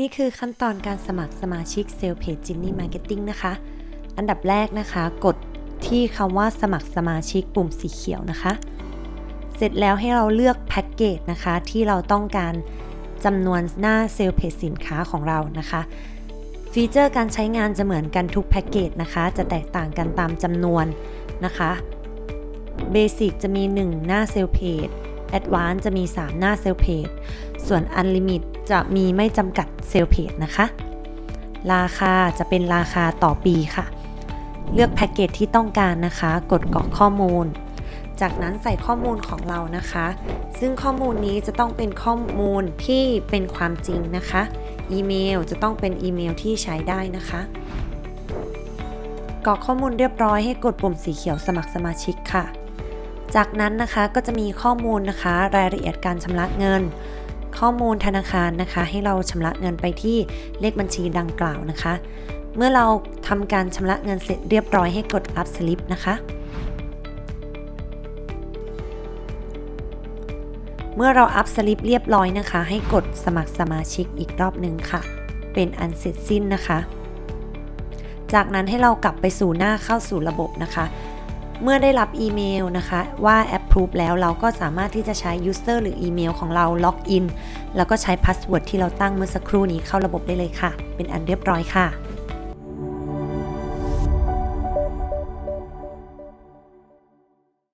นี่คือขั้นตอนการสมัครสมาชิกเซลล์เพจจินนี่มาร์เก็ตติ้งนะคะ อันดับแรกนะคะ กดที่คำว่าสมัครสมาชิกปุ่มสีเขียวนะคะ เสร็จแล้วให้เราเลือกแพ็กเกจนะคะที่เราต้องการจำนวนหน้าเซลล์เพจสินค้าของเรานะคะ ฟีเจอร์การใช้งานจะเหมือนกันทุกแพ็กเกจนะคะ จะแตกต่างกันตามจำนวนนะคะเบสิกจะมี 1 หน้าเซลล์เพจ แอดวานจะมี 3 หน้าเซลล์เพจส่วน Unlimit จะมีไม่จำกัดเซลล์เพจนะคะ ราคาจะเป็นราคาต่อปีค่ะ เลือกแพ็กเกจที่ต้องการนะคะ กดกรอกข้อมูล จากนั้นใส่ข้อมูลของเรานะคะ ซึ่งข้อมูลนี้จะต้องเป็นข้อมูลที่เป็นความจริงนะคะ อีเมลจะต้องเป็นอีเมลที่ใช้ได้นะคะกรอกข้อมูลเรียบร้อยให้กดปุ่มสีเขียวสมัครสมาชิกค่ะ จากนั้นนะคะก็จะมีข้อมูลนะคะรายละเอียดการชำระเงิน ข้อมูลธนาคารนะคะ ให้เราชำระเงินไปที่เลขบัญชีดังกล่าวนะคะ เมื่อเราทำการชำระเงินเสร็จเรียบร้อยให้กด up slip นะคะเมื่อเราอัพสลิปเรียบร้อยนะคะ ให้กดสมัครสมาชิกอีกรอบหนึ่งค่ะ เป็นอันเสร็จสิ้นนะคะ จากนั้นให้เรากลับไปสู่หน้าเข้าสู่ระบบนะคะ เมื่อได้รับอีเมลนะคะว่า approve แล้วเราก็สามารถที่จะใช้ user หรืออีเมลของเราล็อกอินแล้วก็ใช้พาสเวิร์ดที่เราตั้งเมื่อสักครู่นี้เข้าระบบได้เลยค่ะ เป็นอันเรียบร้อยค่ะ